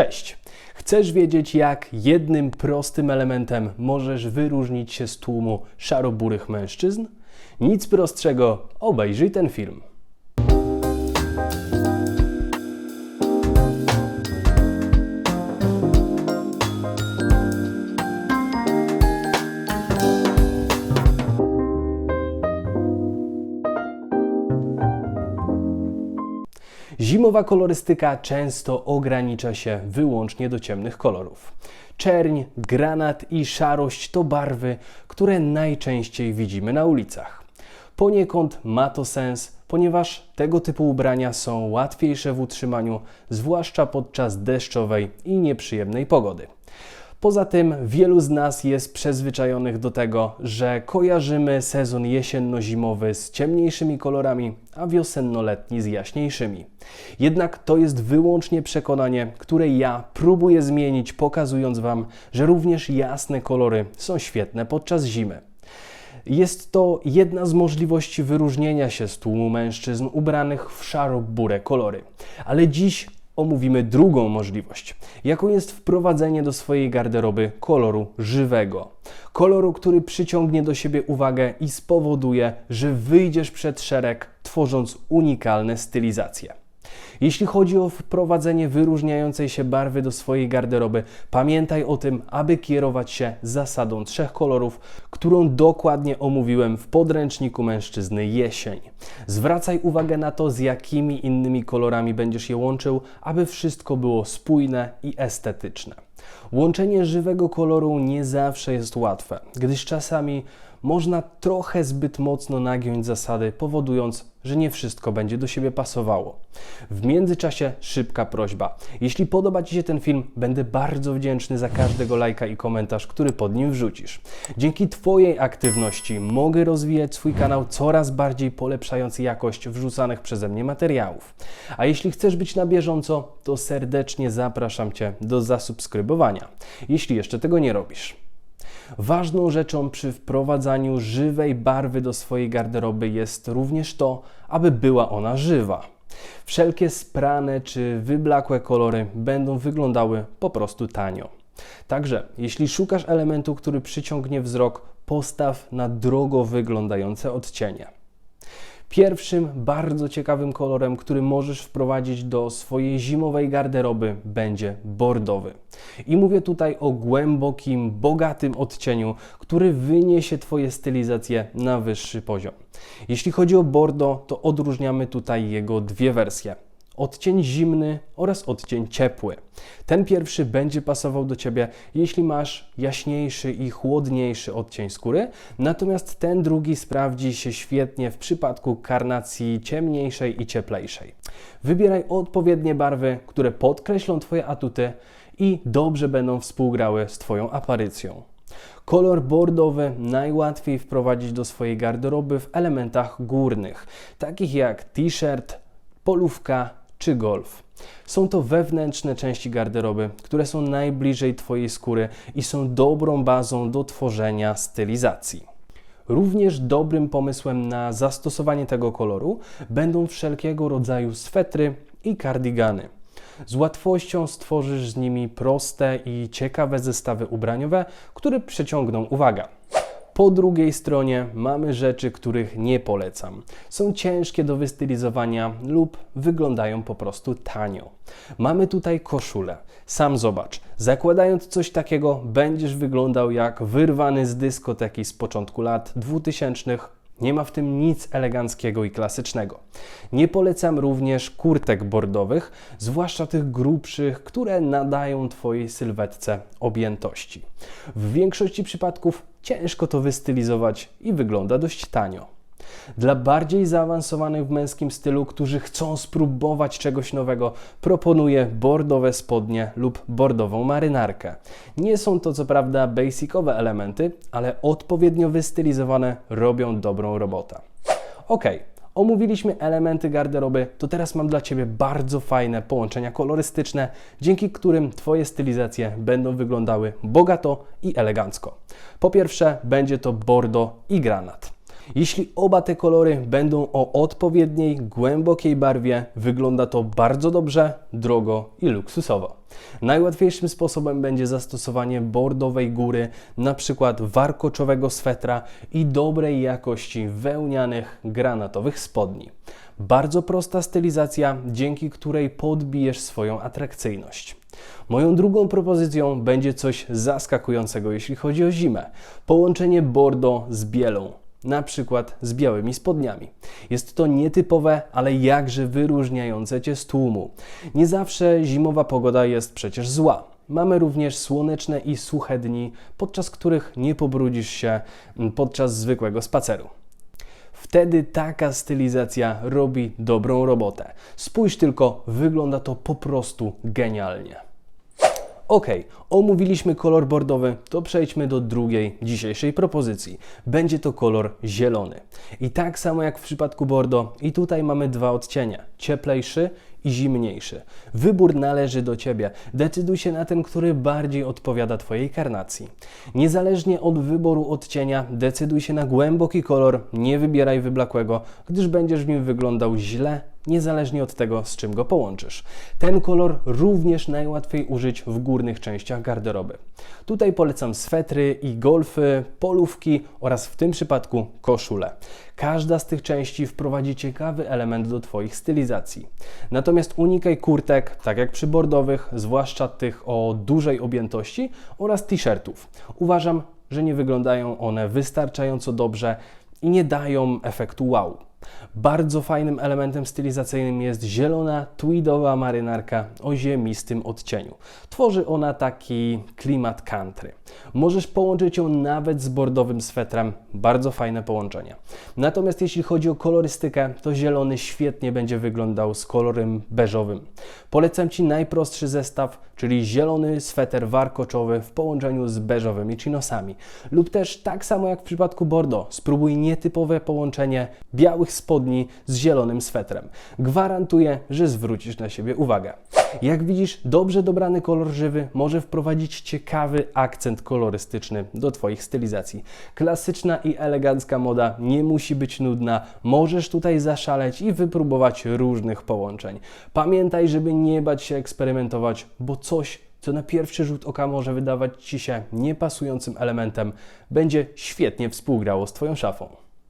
Cześć! Chcesz wiedzieć, jak jednym prostym elementem możesz wyróżnić się z tłumu szaroburych mężczyzn? Nic prostszego, obejrzyj ten film. Zimowa kolorystyka często ogranicza się wyłącznie do ciemnych kolorów. Czerń, granat i szarość to barwy, które najczęściej widzimy na ulicach. Poniekąd ma to sens, ponieważ tego typu ubrania są łatwiejsze w utrzymaniu, zwłaszcza podczas deszczowej i nieprzyjemnej pogody. Poza tym wielu z nas jest przyzwyczajonych do tego, że kojarzymy sezon jesienno-zimowy z ciemniejszymi kolorami, a wiosenno-letni z jaśniejszymi. Jednak to jest wyłącznie przekonanie, które ja próbuję zmienić, pokazując Wam, że również jasne kolory są świetne podczas zimy. Jest to jedna z możliwości wyróżnienia się z tłumu mężczyzn ubranych w szaro-burę kolory. Ale dziś omówimy drugą możliwość, jaką jest wprowadzenie do swojej garderoby koloru żywego. Koloru, który przyciągnie do siebie uwagę i spowoduje, że wyjdziesz przed szereg, tworząc unikalne stylizacje. Jeśli chodzi o wprowadzenie wyróżniającej się barwy do swojej garderoby, pamiętaj o tym, aby kierować się zasadą trzech kolorów, którą dokładnie omówiłem w podręczniku mężczyzny jesień. Zwracaj uwagę na to, z jakimi innymi kolorami będziesz je łączył, aby wszystko było spójne i estetyczne. Łączenie żywego koloru nie zawsze jest łatwe, gdyż czasami można trochę zbyt mocno nagiąć zasady, powodując, że nie wszystko będzie do siebie pasowało. W międzyczasie szybka prośba. Jeśli podoba Ci się ten film, będę bardzo wdzięczny za każdego lajka i komentarz, który pod nim wrzucisz. Dzięki Twojej aktywności mogę rozwijać swój kanał coraz bardziej polepszając jakość wrzucanych przeze mnie materiałów. A jeśli chcesz być na bieżąco, to serdecznie zapraszam Cię do zasubskrybowania, jeśli jeszcze tego nie robisz. Ważną rzeczą przy wprowadzaniu żywej barwy do swojej garderoby jest również to, aby była ona żywa. Wszelkie sprane czy wyblakłe kolory będą wyglądały po prostu tanio. Także, jeśli szukasz elementu, który przyciągnie wzrok, postaw na drogo wyglądające odcienie. Pierwszym bardzo ciekawym kolorem, który możesz wprowadzić do swojej zimowej garderoby, będzie bordowy. I mówię tutaj o głębokim, bogatym odcieniu, który wyniesie Twoje stylizacje na wyższy poziom. Jeśli chodzi o bordo, to odróżniamy tutaj jego dwie wersje odcień zimny oraz odcień ciepły. Ten pierwszy będzie pasował do Ciebie, jeśli masz jaśniejszy i chłodniejszy odcień skóry, natomiast ten drugi sprawdzi się świetnie w przypadku karnacji ciemniejszej i cieplejszej. Wybieraj odpowiednie barwy, które podkreślą Twoje atuty i dobrze będą współgrały z Twoją aparycją. Kolor bordowy najłatwiej wprowadzić do swojej garderoby w elementach górnych, takich jak t-shirt, polówka czy golf. Są to wewnętrzne części garderoby, które są najbliżej Twojej skóry i są dobrą bazą do tworzenia stylizacji. Również dobrym pomysłem na zastosowanie tego koloru będą wszelkiego rodzaju swetry i kardigany. Z łatwością stworzysz z nimi proste i ciekawe zestawy ubraniowe, które przyciągną uwagę. Po drugiej stronie mamy rzeczy, których nie polecam. Są ciężkie do wystylizowania lub wyglądają po prostu tanio. Mamy tutaj koszulę. Sam zobacz, zakładając coś takiego, będziesz wyglądał jak wyrwany z dyskoteki z początku lat 2000 nie ma w tym nic eleganckiego i klasycznego. Nie polecam również kurtek bordowych, zwłaszcza tych grubszych, które nadają Twojej sylwetce objętości. W większości przypadków ciężko to wystylizować i wygląda dość tanio. Dla bardziej zaawansowanych w męskim stylu, którzy chcą spróbować czegoś nowego, proponuję bordowe spodnie lub bordową marynarkę. Nie są to co prawda basicowe elementy, ale odpowiednio wystylizowane robią dobrą robotę. Ok, omówiliśmy elementy garderoby, to teraz mam dla Ciebie bardzo fajne połączenia kolorystyczne, dzięki którym Twoje stylizacje będą wyglądały bogato i elegancko. Po pierwsze, będzie to bordo i granat. Jeśli oba te kolory będą o odpowiedniej, głębokiej barwie, wygląda to bardzo dobrze, drogo i luksusowo. Najłatwiejszym sposobem będzie zastosowanie bordowej góry, na przykład warkoczowego swetra i dobrej jakości wełnianych, granatowych spodni. Bardzo prosta stylizacja, dzięki której podbijesz swoją atrakcyjność. Moją drugą propozycją będzie coś zaskakującego, jeśli chodzi o zimę. Połączenie bordo z bielą na przykład z białymi spodniami. Jest to nietypowe, ale jakże wyróżniające cię z tłumu. Nie zawsze zimowa pogoda jest przecież zła. Mamy również słoneczne i suche dni, podczas których nie pobrudzisz się mm, podczas zwykłego spaceru. Wtedy taka stylizacja robi dobrą robotę. Spójrz tylko, wygląda to po prostu genialnie. Ok, omówiliśmy kolor bordowy, to przejdźmy do drugiej dzisiejszej propozycji. Będzie to kolor zielony. I tak samo jak w przypadku bordo, i tutaj mamy dwa odcienie: cieplejszy i zimniejszy. Wybór należy do Ciebie. Decyduj się na ten, który bardziej odpowiada Twojej karnacji. Niezależnie od wyboru odcienia, decyduj się na głęboki kolor, nie wybieraj wyblakłego, gdyż będziesz w nim wyglądał źle niezależnie od tego, z czym go połączysz. Ten kolor również najłatwiej użyć w górnych częściach garderoby. Tutaj polecam swetry i golfy, polówki oraz w tym przypadku koszule. Każda z tych części wprowadzi ciekawy element do Twoich stylizacji. Natomiast unikaj kurtek, tak jak przy bordowych, zwłaszcza tych o dużej objętości oraz t-shirtów. Uważam, że nie wyglądają one wystarczająco dobrze i nie dają efektu wow. Bardzo fajnym elementem stylizacyjnym jest zielona, tweedowa marynarka o ziemistym odcieniu. Tworzy ona taki klimat country. Możesz połączyć ją nawet z bordowym swetrem. Bardzo fajne połączenie. Natomiast jeśli chodzi o kolorystykę, to zielony świetnie będzie wyglądał z kolorem beżowym. Polecam Ci najprostszy zestaw, czyli zielony sweter warkoczowy w połączeniu z beżowymi chinosami. Lub też tak samo jak w przypadku Bordeaux, spróbuj nietypowe połączenie białych spodni z zielonym swetrem. Gwarantuję, że zwrócisz na siebie uwagę. Jak widzisz, dobrze dobrany kolor żywy może wprowadzić ciekawy akcent kolorystyczny do Twoich stylizacji. Klasyczna i elegancka moda nie musi być nudna. Możesz tutaj zaszaleć i wypróbować różnych połączeń. Pamiętaj, żeby nie bać się eksperymentować, bo coś co na pierwszy rzut oka może wydawać Ci się niepasującym elementem, będzie świetnie współgrało z Twoją szafą.